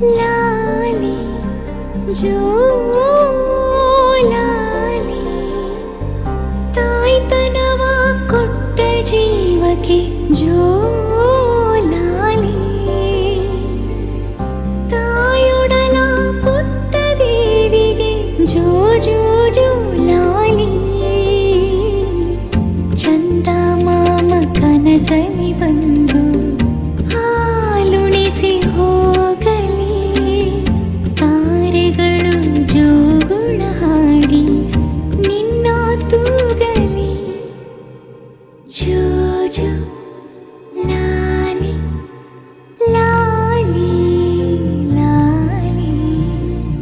लाली जो लाली तायतनवा कोट्ट जीवके जो சன்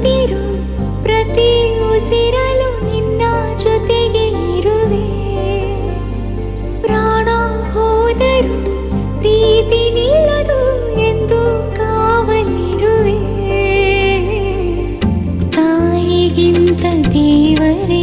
ಮಾತಿರು ಪ್ರತಿ ಉಸಿರಲು ನಿನ್ನ ಜೊತೆಗೆ ಇರುವೆ ಪ್ರಾಣ ಹೋದರು ಪ್ರೀತಿ ನಿಲ್ಲದು ಎಂದು ಕಾವಲಿರುವೆ ತಾಯಿಗಿಂತ ದೇವರೇ